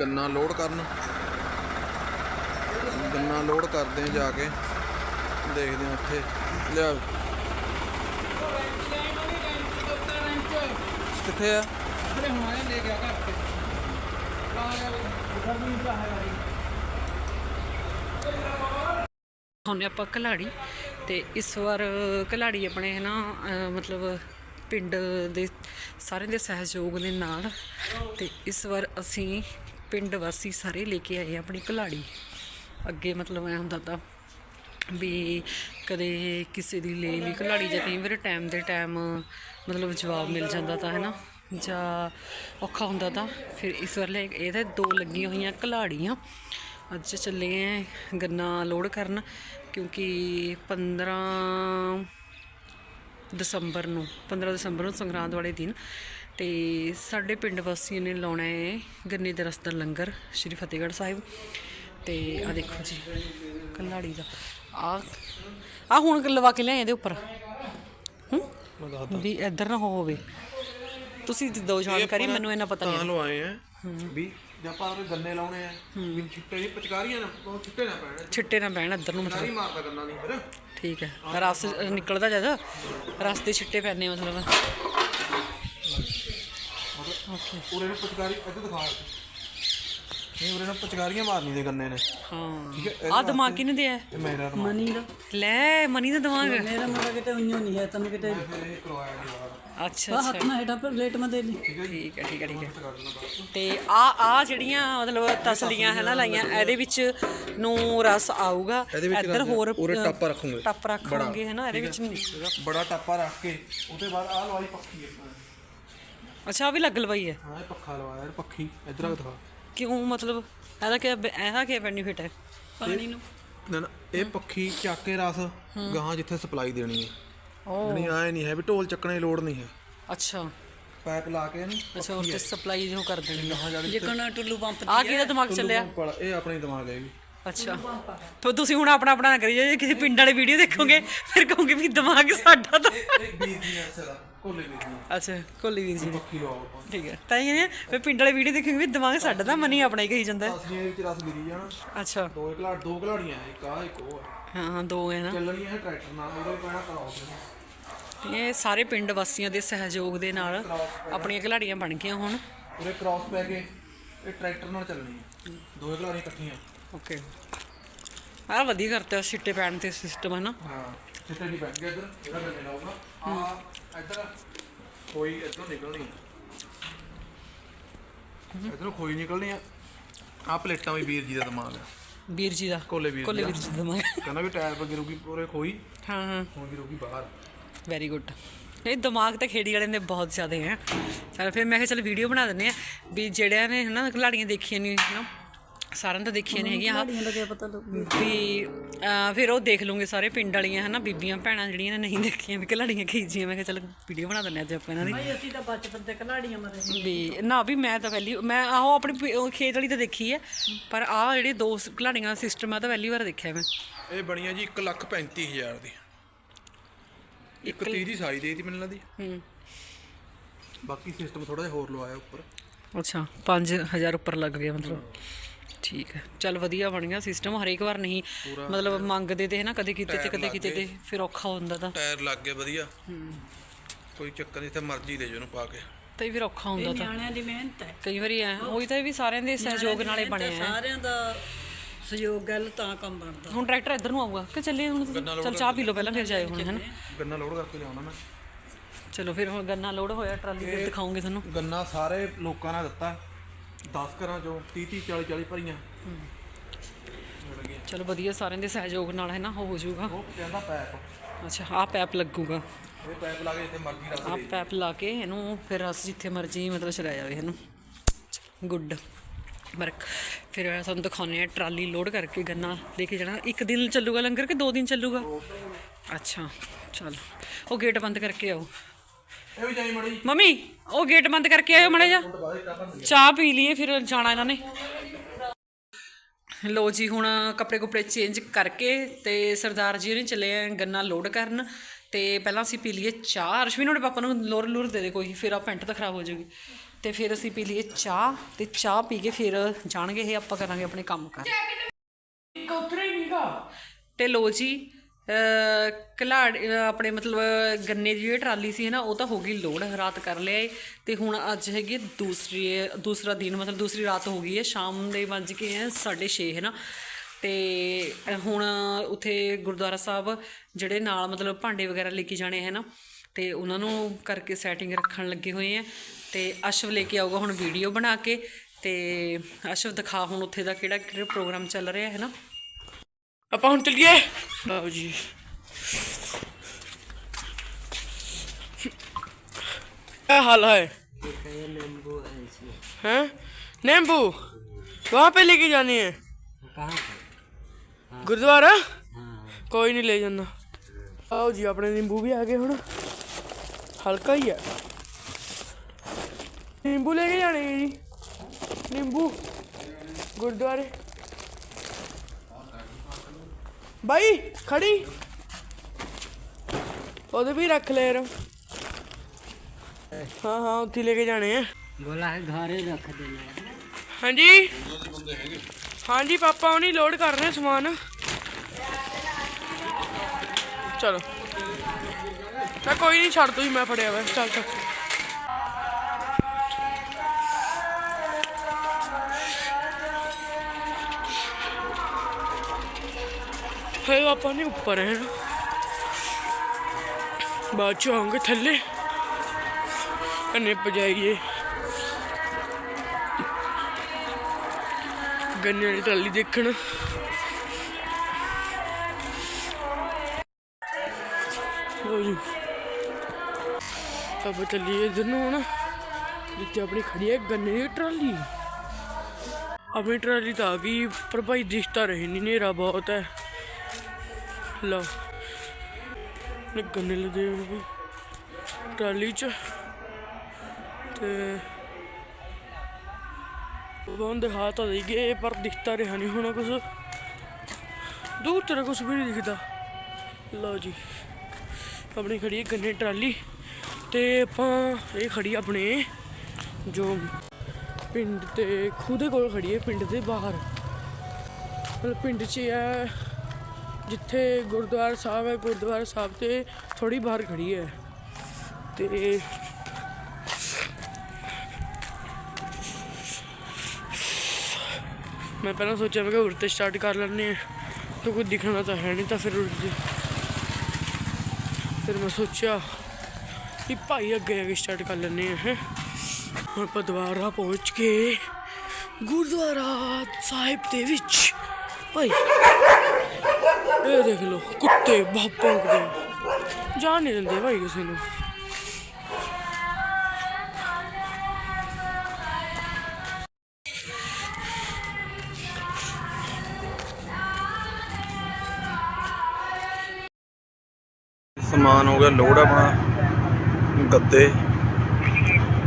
ਗੰਨਾ ਲੋਡ ਕਰਨ। ਗੰਨਾ ਲੋਡ ਕਰਦੇ ਆ ਜਾ ਕੇ। ਦੇਖਦੇ ਆ ਉੱਥੇ। ਲਿਆ ਕਿੱਥੇ ਆ? ਹੁਣ ਆਪਾਂ ਕਲਾੜੀ ਤੇ ਇਸ ਵਾਰ ਕਲਾੜੀ ਆਪਣੇ ਹੈ ਨਾ ਮਤਲਬ ਪਿੰਡ ਦੇ ਸਾਰਿਆਂ ਦੇ ਸਹਿਯੋਗ ਦੇ ਨਾਲ ਤੇ ਇਸ ਵਾਰ ਅਸੀਂ ਪਿੰਡ ਵਾਸੀ ਸਾਰੇ ਲੈ ਕੇ ਆਏ ਆ ਆਪਣੀ ਕਲਾੜੀ ਅੱਗੇ ਮਤਲਬ ਐ ਹੁੰਦਾ ਤਾਂ ਵੀ ਕਦੇ ਕਿਸੇ ਦੀ ਲੈ ਲਈ ਕਲਾੜੀ ਜਾਂ ਕਈ ਵਾਰ ਟਾਈਮ ਦੇ ਟਾਈਮ ਮਤਲਬ ਜਵਾਬ ਮਿਲ ਜਾਂਦਾ ਤਾਂ ਹੈ ਨਾ ਜਾਂ ਔਖਾ ਹੁੰਦਾ ਤਾਂ, ਫਿਰ ਇਸ ਵਾਰ ਲੈ ਇਹਦੇ ਦੋ ਲੱਗੀਆਂ ਹੋਈਆਂ ਕਲਾੜੀਆਂ ਅੱਜ ਚੱਲੇ ਆ ਗੰਨਾ ਲੋਡ ਕਰਨ, ਕਿਉਂਕਿ 15 ਦਸੰਬਰ ਨੂੰ 15 ਦਸੰਬਰ ਨੂੰ ਸੰਗਰਾਂਦ ਵਾਲੇ ਦਿਨ ਤੇ ਸਾਡੇ ਪਿੰਡ ਵਾਸੀਆਂ ਨੇ ਲਾਉਣਾ ਹੈ ਗੰਨੇ ਦੇ ਰਸ ਦਾ ਲੰਗਰ ਸ਼੍ਰੀ ਫਤਿਹਗੜ੍ਹ ਸਾਹਿਬ। ਤੇ ਆ ਦੇਖੋ ਜੀ ਕਲਾੜੀ ਦਾ। ਆ ਆ ਹੁਣ ਲਵਾ ਕੇ ਲਿਆਏ ਇਹਦੇ ਉੱਪਰ। ਹੂੰ? ਵੀ ਇੱਧਰ ਨਾ ਹੋਵੇ। ਤੁਸੀਂ ਦਿਓ ਜਾਣਕਾਰੀ ਮੈਨੂੰ ਇਹਨਾਂ ਪਤਾ ਤਾਂ ਨਹੀਂ ਲਵਾਏ ਆ ਵੀ ਜੇ ਆਪਾਂ ਉਹਦੇ ਗੰਨੇ ਲਾਉਣੇ ਆ ਵੀ ਛਿੱਟੇ ਨਹੀਂ ਪਚਕਾਰੀਆਂ ਨਾ ਉਹ ਛਿੱਟੇ ਨਾ ਪੈਣ। ਛਿੱਟੇ ਨਾ ਪੈਣ ਇੱਧਰ ਨੂੰ ਮਤਲਬ। ਸਾਰੀ ਮਾਰਦਾ ਗੰਨਾ ਨਹੀਂ ਫਿਰ। ਠੀਕ ਹੈ। ਰਸ ਨਿਕਲਦਾ ਜਦ। ਰਸ ਦੇ ਛਿੱਟੇ ਪੈਣੇ ਮਤਲਬ। ਉਰੇ ਨੂੰ ਪਚਕਾਰੀ ਇੱਧਰ ਦਿਖਾ। ਨਹੀਂ ਉਰੇ ਨੂੰ ਪਚਕਾਰੀਆਂ ਮਾਰਨੀ ਦੇ ਗੰਨੇ ਨੇ। ਹਾਂ। ਠੀਕ ਹੈ ਆ ਦਿਮਾਗ ਕਿਹਨੇ ਹੈ? ਮੇਰਾ ਰਮਾ ਮਨੀ ਦਾ। ਲੈ ਮਨੀ ਦਾ ਦਿਮਾਗ। ਮੇਰਾ ਮੁੰਡਾ ਕਿਤੇ ਉਈਓ ਨਹੀਂ ਹੈ ਤੈਨੂੰ ਕਿਤੇ ਇਹ ਕਰਵਾਇਆ ਗਿਆ ਅੱਛਾ ਆ ਅੱਛਾ। ਹੱਥ ਨਾਲ ਹੇਠਾਂ ਪਰ ਪਲੇਟ ਮਾ ਦੇ ਲਈ। ਠੀਕ ਹੈ ਠੀਕ ਹੈ ਠੀਕ ਹੈ ਤੇ ਆ ਆ ਜਿਹੜੀਆਂ ਮਤਲਬ ਤਸਲੀਆਂ ਹੈ ਨਾ ਲਾਈਆਂ ਇਹਦੇ ਵਿੱਚ ਨੂੰ ਰਸ ਆਊਗਾ। ਇਹਦੇ ਵਿੱਚ ਇੱਧਰ ਹੋਰ ਉਰੇ ਟੱਪ ਰੱਖੂਗੇ। ਟੱਪ ਰੱਖਾਂਗੇ ਹੈ ਨਾ ਇਹਦੇ ਵਿੱਚ ਨਹੀਂ। ਨਿਕਲੇਗਾ ਬੜਾ ਟਾਪਾ ਰੱਖ ਕੇ ਉਹਦੇ ਬਾਅਦ ਆਹ ਲਵਾਈ ਆਪਾਂ ਨੇ। ਅੱਛਾ ਆ ਵੀ ਲੱਗ ਲਵਾਈ ਹੈ। ਹਾਂ ਇਹ ਪੱਖਾ ਲਵਾਇਆ ਯਾਰ ਪੱਖੀ ਇੱਧਰ ਆ ਕੇ ਦਿਖਾ। ਕਿਉਂ ਮਤਲਬ ਇਹਦਾ ਕੀ ਇਹਦਾ ਕੀ ਬੈਨੀਫਿਟ ਹੈ? ਪਾਣੀ ਨੂੰ। ਨਾ ਨਾ ਇਹ ਪੱਖੀ ਚੱਕ ਕੇ ਰਸ ਗਾਹਾਂ ਜਿੱਥੇ ਸਪਲਾਈ ਦੇਣੀ ਹੈ। ਓ। ਨਹੀਂ ਆਏ ਨਹੀਂ ਹੈ ਵੀ ਢੋਲ ਚੱਕਣੇ ਦੀ ਲੋੜ ਨਹੀਂ ਹੈ। ਅੱਛਾ। ਪਾਈਪ ਲਾ ਕੇ ਇਹਨੂੰ ਅੱਛਾ ਉਹ ਤੇ ਸਪਲਾਈ ਜੋ ਕਰ ਦੇਣੀ ਗਾਹਾਂ ਜਾ ਕੇ ਜਿਕਣਾ ਟੁੱਲੂ ਪੰਪ ਆ ਕਿਹਦਾ ਦਿਮਾਗ ਚੱਲਿਆ? ਇਹ ਆਪਣੇ ਦਿਮਾਗ ਹੈ ਵੀ ਅੱਛਾ। ਤੋ ਤੁਸੀਂ ਹੁਣ ਆਪਣਾ ਆਪਣਾ ਨਾ ਕਰੀ ਜੇ ਕਿਸੇ ਪਿੰਡ ਵਾਲੇ ਵੀਡੀਓ ਦੇਖੋਗੇ ਫਿਰ ਕਹੋਗੇ ਵੀ ਦਿਮਾਗ ਸਾਡਾ ਤਾਂ ਇਹ ਬਿਜ਼ਨਸ ਦਾ ਕੋਲੇ ਬਿਜ਼ਨਸ ਅੱਛਾ ਕੋਲੀ ਵੀਰ ਜੀ ਠੀਕ ਹੈ। ਤਾਂ ਇਹ ਨੇ ਵੀ ਪਿੰਡ ਵਾਲੇ ਵੀਡੀਓ ਦੇਖੋਗੇ ਵੀ ਦਿਮਾਗ ਸਾਡਾ ਤਾਂ ਮਨੀ ਆਪਣਾ ਹੀ ਕਹੀ ਜਾਂਦਾ ਹੈ। ਅਸਲੀਆਂ ਵਿੱਚ ਰਸ ਗਿਰੀ ਜਾਣਾ। ਅੱਛਾ। ਦੋ ਘਲਾੜ ਦੋ ਘਲਾੜੀਆਂ ਇੱਕ ਆ ਇੱਕ ਉਹ ਆ। ਹਾਂ ਹਾਂ ਦੋ ਹੈ ਨਾ। ਚੱਲਣੀਆਂ ਹੈ ਟਰੈਕਟਰ ਨਾਲ ਉਹਦੇ ਪੈਣਾ ਕਰਾਓ। ਇਹ ਸਾਰੇ ਪਿੰਡ ਵਾਸੀਆਂ ਦੇ ਸਹਿਯੋਗ ਦੇ ਨਾਲ ਆਪਣੀਆਂ ਖਿਲਾੜੀਆਂ ਬਣ ਗਈਆਂ ਹੁਣ। ਉਹਦੇ ਕ੍ਰਾਸ ਪੈ ਕੇ ਇਹ ਟਰੈਕਟਰ ਨਾਲ ਚੱਲਣੀ ਹੈ। ਦੋ ਘਲਾੜੀਆਂ ਇਕੱਠੀਆਂ। ਓਕੇ ਆ ਵਧੀਆ ਕਰਤਾ ਛਿੱਟੇ ਪੈਣ ਤੇ ਸਿਸਟਮ ਹੈ ਨਾ ਹਾਂ ਸਿੱਟੇ ਨਹੀਂ ਪੈਣਗੇ ਇੱਧਰ ਜਿਹੜਾ ਗੱਲੇ ਲਾਊਗਾ ਆ ਇੱਧਰ ਕੋਈ ਇੱਧਰੋਂ ਨਿਕਲਣੀ ਇੱਧਰੋਂ ਖੋਈ ਨਿਕਲਣੀ ਆ। ਆ ਪਲੇਟਾਂ ਵੀ ਵੀਰ ਜੀ ਦਾ ਦਿਮਾਗ ਹੈ ਵੀਰ ਜੀ ਦਾ। ਕੋਲੇ ਵੀਰ ਕੋਲੇ ਵੀਰ ਜੀ ਦਾ ਦਿਮਾਗ ਕਹਿੰਦਾ ਵੀ ਟਾਇਰ ਪਰ ਗਿਰੂਗੀ ਪੂਰੇ ਖੋਈ। ਹਾਂ ਹਾਂ। ਹੁਣ ਗਿਰੂਗੀ ਬਾਹਰ। ਵੈਰੀ ਗੁੱਡ ਇਹ ਦਿਮਾਗ ਤਾਂ ਖੇੜੀ ਵਾਲਿਆਂ ਦੇ ਬਹੁਤ ਜ਼ਿਆਦਾ ਹੈ। ਚਲ ਫਿਰ ਮੈਂ ਕਿਹਾ ਚਲ ਵੀਡੀਓ ਬਣਾ ਦਿੰਦੇ ਆ ਵੀ ਜਿਹੜਿਆਂ ਨੇ ਹਨਾ ਖਿਲਾੜੀਆਂ ਦੇਖੀਆਂ ਨਹੀਂ ਹਨਾ। ਸਾਰਿਆਂ ਤਾਂ ਦੇਖੀਆਂ ਨਹੀਂ ਹੈਗੀਆਂ। ਦਾ ਵੀ ਫਿਰ ਉਹ ਦੇਖ ਲੂਗੇ ਸਾਰੇ ਪਿੰਡ ਵਾਲੀਆਂ ਹਨਾ ਬੀਬੀਆਂ ਭੈਣਾਂ ਜਿਹੜੀਆਂ ਨੇ ਨਹੀਂ ਦੇਖੀਆਂ ਵੀ ਖਿਲਾੜੀਆਂ ਖੀਜੀਆਂ ਮੈਂ ਕਿਹਾ ਚਲ ਵੀਡੀਓ ਬਣਾ ਦਿੰਦੇ ਅੱਜ ਆਪਾਂ ਇਹਨਾਂ ਦੀ। ਭਾਈ ਅਸੀਂ ਤਾਂ ਬਚਪਨ ਤੇ ਖਿਡਾਰੀਆਂ ਮਰੇ ਵੀ ਨਾ ਵੀ ਮੈਂ ਤਾਂ ਪਹਿਲੀ ਮੈਂ ਆਹੋ ਆਪਣੀ ਖੇਤ ਵਾਲੀ ਤਾਂ ਦੇਖੀ ਹੈ ਪਰ ਆਹ ਜਿਹੜੇ ਦੋ ਖਿਲਾੜੀਆਂ ਸਿਸਟਮ ਆ ਤਾਂ ਪਹਿਲੀ ਵਾਰ ਦੇਖਿਆ ਮੈਂ। ਇਹ ਬਣੀਆਂ ਜੀ 1 ਲੱਖ 35000 ਦੀ। ਇੱਕ 30 ਦੀ ਸਾਈ ਦੇ ਦਿੱਤੀ ਮੈਨੂੰ ਲੱਗਦੀ ਹੂੰ। ਬਾਕੀ ਸਿਸਟਮ ਥੋੜਾ ਜਿਹਾ ਹੋਰ ਲਵਾਇਆ ਉੱਪਰ। ਅੱਛਾ 5000 ਉੱਪਰ ਲੱਗ ਗਿਆ ਮਤਲਬ। ਠੀਕ ਹੈ। ਚੱਲ ਵਧੀਆ ਬਣ ਗਿਆ ਸਿਸਟਮ ਹਰੇਕ ਵਾਰ ਨਹੀਂ। ਮਤਲਬ ਮੰਗਦੇ ਤੇ ਨਾ ਕਦੇ ਕਿਤੇ ਤੇ ਕਦੇ ਕਿਤੇ ਤੇ ਫਿਰ ਔਖਾ ਹੁੰਦਾ ਤਾਂ। ਟਾਇਰ ਲੱਗ ਗਏ ਵਧੀਆ। ਕੋਈ ਚੱਕਰ ਨਹੀਂ ਤੇ ਮਰਜ਼ੀ ਦੇ ਜੋ ਉਹਨੂੰ ਪਾ ਕੇ। ਤੇ ਫਿਰ ਔਖਾ ਹੁੰਦਾ ਤਾਂ। ਨਿਆਣਿਆਂ ਦੀ ਮਿਹਨਤ ਹੈ। ਕਈ ਵਾਰੀ ਐ ਉਹੀ ਤਾਂ ਵੀ ਸਾਰਿਆਂ ਦੇ ਸਹਿਯੋਗ ਨਾਲੇ ਬਣਿਆ ਹੈ ਸਾਰਿਆਂ ਦਾ ਸਹਿਯੋਗ ਗੱਲ ਤਾਂ ਕੰਮ ਬਣਦਾ। ਹੁਣ ਟਰੈਕਟਰ ਇੱਧਰ ਨੂੰ ਆਊਗਾ ਕਿ ਚੱਲੇ ਹੁਣ? ਚੱਲ ਚਾਹ ਪੀ ਲਓ ਪਹਿਲਾਂ ਫਿਰ ਜਾਇਓ ਹੁਣ ਹਨ? ਗੰਨਾ ਲੋਡ ਕਰਕੇ ਲਿਆਉਣਾ ਮੈਂ। ਚਲੋ ਫਿਰ ਹੁਣ ਗੰਨਾ ਲੋਡ ਹੋਇਆ ਟਰਾਲੀ ਤੇ ਦਿਖਾਉਂਗੇ ਤੁਹਾਨੂੰ। ਗੰਨਾ ਸਾਰੇ ਲੋਕਾਂ ਨੇ ਦਿੱਤਾ। 10 ਘਰਾਂ ਚੋਂ 30 30 40 40 ਭਰੀਆਂ। ਚਲੋ ਵਧੀਆ ਸਾਰਿਆਂ ਦੇ ਸਹਿਯੋਗ ਨਾਲ ਹੈ ਨਾ ਹੋ ਜਾਊਗਾ। ਉਹ ਕਹਿੰਦਾ ਪੈਪ। ਅੱਛਾ ਆਹ ਪੈਪ ਲੱਗੂਗਾ। ਇਹ ਪੈਪ ਲਾ ਕੇ ਜਿੱਥੇ ਮਰਜ਼ੀ ਰੱਖ ਆਹ ਪੈਪ ਲਾ ਕੇ ਇਹਨੂੰ ਫਿਰ ਰਸ ਜਿੱਥੇ ਮਰਜ਼ੀ ਮਤਲਬ ਚਲਾਇਆ ਜਾਵੇ ਇਹਨੂੰ। ਗੁੱਡ। ਵਰਕ। ਫਿਰ ਤੁਹਾਨੂੰ ਦਿਖਾਉਂਦੇ ਆ ਟਰਾਲੀ ਲੋਡ ਕਰਕੇ ਗੰਨਾ। ਲੈ ਕੇ ਜਾਣਾ ਇੱਕ ਦਿਨ ਚੱਲੂਗਾ ਲੰਗਰ ਕਿ ਦੋ ਦਿਨ ਚੱਲੂਗਾ? ਅੱਛਾ ਚਲ। ਉਹ ਗੇਟ ਬੰਦ ਕਰਕੇ ਆਓ। ਇਹ ਵੀ ਜਾਈ ਮੜੀ। ਮੰਮੀ ਉਹ ਗੇਟ ਬੰਦ ਕਰਕੇ ਆਇਓ ਮੜਾ ਜਾ ਚਾਹ ਪੀ ਲਈਏ ਫਿਰ ਜਾਣਾ ਇਹਨਾਂ ਨੇ। ਲੋ ਜੀ ਹੁਣ ਕੱਪੜੇ ਕੁਪੜੇ ਚੇਂਜ ਕਰਕੇ ਤੇ ਸਰਦਾਰ ਜੀ ਨੇ ਚੱਲੇ ਆ ਗੰਨਾ ਲੋਡ ਕਰਨ। ਤੇ ਪਹਿਲਾਂ ਅਸੀਂ ਪੀ ਲਈਏ ਚਾਹ। ਰਸ਼ਮੀ ਨੂੰ ਪਾਪਾ ਨੂੰ ਲੋਰ ਲੂਰ ਦੇ ਦੇ ਕੋਈ ਫਿਰ ਆ ਪੈਂਟ ਤਾਂ ਖਰਾਬ ਹੋ ਜਾਊਗੀ। ਤੇ ਫਿਰ ਅਸੀਂ ਪੀ ਲਈਏ ਚਾਹ ਤੇ ਚਾਹ ਪੀ ਕੇ ਫਿਰ ਜਾਣਗੇ ਇਹ ਆਪਾਂ ਕਰਾਂਗੇ ਆਪਣੇ ਕੰਮ ਕਰ। ਤੇ ਲੋ ਜੀ ਕਲਾੜ ਆਪਣੇ ਮਤਲਬ ਗੰਨੇ ਦੀ ਜਿਹੜੀ ਟਰਾਲੀ ਸੀ ਨਾ ਉਹ ਤਾਂ ਹੋ ਗਈ ਲੋਡ ਰਾਤ ਕਰ ਲਿਆ ਏ ਤੇ ਹੁਣ ਅੱਜ ਹੈਗੀ ਹੈ ਦੂਸਰੀ, ਦੂਸਰਾ ਦਿਨ, ਮਤਲਬ ਦੂਸਰੀ ਰਾਤ ਹੋ ਗਈ ਹੈ, ਸ਼ਾਮ ਦੇ ਵੱਜ ਕੇ ਹੈ 6:30 ਹੈ ਨਾ ਤੇ ਹੁਣ ਉਥੇ ਗੁਰਦੁਆਰਾ ਸਾਹਿਬ, ਜਿਹੜੇ ਨਾਲ ਮਤਲਬ ਭਾਂਡੇ ਵਗੈਰਾ ਲੈ ਕੇ ਜਾਣੇ ਹੈ ਨਾ ਤੇ ਉਹਨਾਂ ਨੂੰ ਕਰਕੇ ਸੈਟਿੰਗ ਰੱਖਣ ਲੱਗੇ ਹੋਏ ਆ ਤੇ ਅਸ਼ਵ ਲੈ ਕੇ ਆਊਗਾ ਹੁਣ ਵੀਡੀਓ ਬਣਾ ਕੇ। ਤੇ ਅਸ਼ਵ ਦਿਖਾ ਹੁਣ ਉੱਥੇ ਦਾ ਕਿਹੜਾ ਕਿਹੜਾ ਪ੍ਰੋਗਰਾਮ ਚੱਲ ਰਿਹਾ ਹੈ ਨਾ ਆਪਾਂ ਹੁਣ ਚੱਲੀਏ ਲਓ ਜੀ क्या हाल है हैं नींबू वहाँ पे लेके जानी है गुरुद्वारा कोई नहीं ले जाना आओ जी अपने नींबू भी आ गए ਹੁਣ ਹਲਕਾ ਹੀ ਹੈ नींबू लेके जाने हैं जी नींबू गुरुद्वारे ਬਾਈ ਖੜੀ। ਉਹਦੇ ਵੀ ਰੱਖ ਲੈ ਯਾਰ। ਹਾਂ ਹਾਂ ਉੱਥੇ ਲੈ ਕੇ ਜਾਣੇ ਆ। ਬੋਲਾ ਹੈ ਘਰੇ ਰੱਖ ਦੇਣਾ ਹਾਂਜੀ। ਹਾਂਜੀ ਪਾਪਾ ਉਹ ਨਹੀਂ ਲੋਡ ਕਰ ਰਹੇ ਸਮਾਨ। ਚਲੋ। ਤਾਂ ਕੋਈ ਨਹੀਂ ਛੱਡ ਤੂੰ ਮੈਂ ਫੜਿਆ ਵਾ। ਚੱਲ ਚੱਲ। ਹੈ ਆਪਾਂ ਨਹੀਂ ਉੱਪਰ ਹੈ ਨਾ ਬਾਅਦ ਚ ਆਉਂਗੇ ਥੱਲੇ। ਕੰਨੇ ਪਜਾਈਏ ਗੰਨੇ ਵਾਲੀ ਟਰਾਲੀ ਦੇਖਣ। ਲਓ ਆਪਾਂ ਚੱਲੀਏ ਇਧਰ ਨੂੰ ਹੁਣ। ਜਿੱਥੇ ਆਪਣੀ ਖੜੀ ਹੈ ਗੰਨੇ ਦੀ ਟਰਾਲੀ। ਆਪਣੀ ਟਰਾਲੀ ਤਾਂ ਆ ਗਈ, ਪਰ ਭਾਈ ਦਿਖਤਾ ਰਹੇ ਨਹੀਂ ਨੇਰਾ ਬਹੁਤ ਹੈ। ਲਓ ਨੇ ਗੰਨੇ ਲਦੇ ਵੀ ਟਰਾਲੀ ਚ। ਤੇ ਬੰਦ ਦਿਖਾ ਤਾਂ ਦੇ ਗਏ, ਪਰ ਦਿਖਤਾ ਰਿਹਾ ਨਹੀਂ ਹੁਣ ਕੁਝ ਦੂਰ ਤੇਰਾ ਕੁਝ ਵੀ ਨਹੀਂ ਦਿਖਦਾ। ਲਓ ਜੀ, ਆਪਣੀ ਖੜੀ ਹੈ ਗੰਨੇ ਟਰਾਲੀ। ਤੇ ਆਪਾਂ ਇਹ ਖੜੀ ਆਪਣੇ ਜੋ ਪਿੰਡ ਤੇ, ਖੂਦੇ ਕੋਲ ਖੜੀ ਹੈ ਪਿੰਡ ਦੇ ਬਾਹਰ। ਮਤਲਬ ਪਿੰਡ 'ਚ ਹੈ ਜਿੱਥੇ ਗੁਰਦੁਆਰਾ ਸਾਹਿਬ ਹੈ, ਗੁਰਦੁਆਰਾ ਸਾਹਿਬ ਤੇ ਥੋੜੀ ਬਾਹਰ ਖੜੀ ਹੈ। ਤੇ ਮੈਂ ਪਹਿਲਾਂ ਸੋਚਿਆ, ਮੈਂ ਕਿ ਉਰ ਸਟਾਰਟ ਕਰ ਲੈਂਦੇ ਆ ਤਾਂ ਕੋਈ ਦਿਖਣਾ ਤਾਂ ਹੈ ਨਹੀਂ ਤਾਂ ਫਿਰ ਉਰ ਤੇ ਫਿਰ ਮੈਂ ਸੋਚਿਆ ਕਿ ਭਾਈ ਅੱਗੇ ਅੱਗੇ ਸਟਾਰਟ ਕਰ ਲੈਂਦੇ ਆ ਹੈਂ। ਹੁਣ ਆਪਾਂ ਦੁਬਾਰਾ ਪਹੁੰਚ ਕੇ ਗੁਰਦੁਆਰਾ ਸਾਹਿਬ ਦੇ ਵਿੱਚ। ਭਾਈ। ਇਹ ਦੇਖ ਲਓ, ਕੁੱਤੇ ਬਾਪਾਂ ਦੇ ਜਾਣ ਨਹੀਂ ਦਿੰਦੇ ਭਾਈ ਕਿਸੇ ਨੂੰ। ਸਮਾਨ ਹੋ ਗਿਆ ਲੋਡ ਆਪਣਾ। ਗੱਦੇ,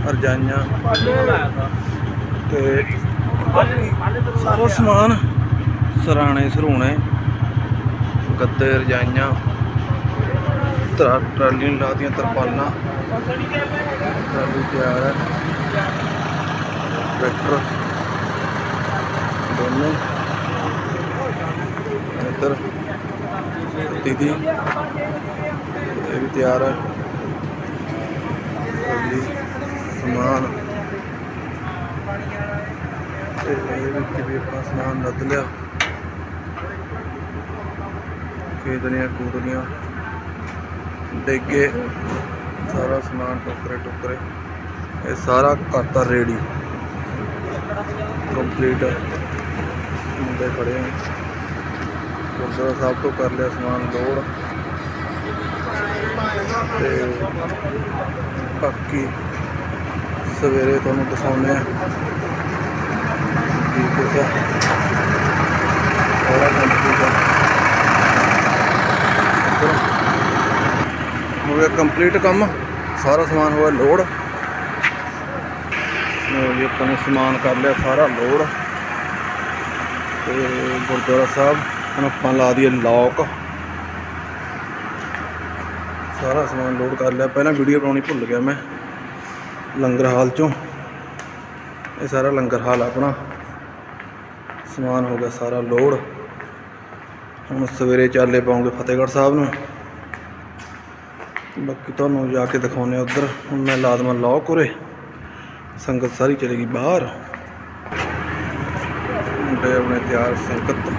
ਰਜਾਈਆਂ। ਤੇ ਸਾਰਾ ਸਮਾਨ ਸਰਾਣੇ ਸਰੂਣੇ ਗੱਦੇ ਰਜਾਈਆਂ ਤਰਾ ਟਰਾਲੀ ਨੂੰ ਲਾਤੀਆਂ ਤਰਪਾਲਾਂ। ਟਰਾਲੀ ਤਿਆਰ ਹੈ। ਟਰੈਕਟਰ। ਦੋਨੋਂ। ਇੱਧਰ ਦੀਦੀ। ਇਹ ਵੀ ਤਿਆਰ ਹੈ। ਸਮਾਨ। ਤੇ ਇਹ ਵਿੱਚ ਵੀ ਆਪਣਾ ਸਮਾਨ ਲੱਦ ਲਿਆ। ਖੇਦਣੀਆਂ ਕੂਦਣੀਆਂ ਡੇਗੇ ਸਾਰਾ ਸਮਾਨ ਟੋਕਰੇ ਟੋਕਰੇ। ਇਹ ਸਾਰਾ ਕਰਤਾ ਰੈਡੀ ਕੰਪਲੀਟ। ਮੁੰਡੇ ਖੜੇ ਆ। ਗੁਰਦੁਆਰਾ ਸਾਹਿਬ ਤੋਂ ਕਰ ਲਿਆ ਸਮਾਨ ਲੋਡ ਤੇ ਬਾਕੀ ਸਵੇਰੇ ਤੁਹਾਨੂੰ ਦਿਖਾਉਂਦੇ ਆ। ਕੀ ਕੁਛ ਆ ਸਾਰਾ ਕੰਪਲੀਟ ਆ ਹੋ ਗਿਆ ਕੰਪਲੀਟ ਕੰਮ, ਸਾਰਾ ਸਮਾਨ ਹੋਇਆ ਲੋਡ ਲਓ ਜੀ, ਆਪਾਂ ਨੇ ਸਮਾਨ ਕਰ ਲਿਆ ਸਾਰਾ ਲੋਡ ਤੇ ਗੁਰਦੁਆਰਾ ਸਾਹਿਬ, ਹੁਣ ਆਪਾਂ ਲਾ ਦਈਏ ਲੌਕ ਸਾਰਾ ਸਮਾਨ ਲੋਡ ਕਰ ਲਿਆ। ਪਹਿਲਾਂ ਵੀਡੀਓ ਬਣਾਉਣੀ ਭੁੱਲ ਗਿਆ ਮੈਂ, ਲੰਗਰ ਹਾਲ ਚੋਂ। ਇਹ ਸਾਰਾ ਲੰਗਰ ਹਾਲ ਆਪਣਾ। ਸਮਾਨ ਹੋ ਗਿਆ ਸਾਰਾ ਲੋਡ। ਹੁਣ ਸਵੇਰੇ ਚਾਲੇ ਪਾਉਂਗੇ ਫਤਿਹਗੜ੍ਹ ਸਾਹਿਬ ਨੂੰ। ਬਾਕੀ ਤੁਹਾਨੂੰ ਜਾ ਕੇ ਦਿਖਾਉਨੇ ਉੱਧਰ। ਹੁਣ ਮੈਂ ਲਾਦਮਾ ਲੌਕ ਉਰੇ ਸੰਗਤ ਸਾਰੀ ਚਲੇਗੀ ਬਾਹਰ। ਮੁੰਡੇ ਆਪਣੇ ਤਿਆਰ ਸੰਗਤ।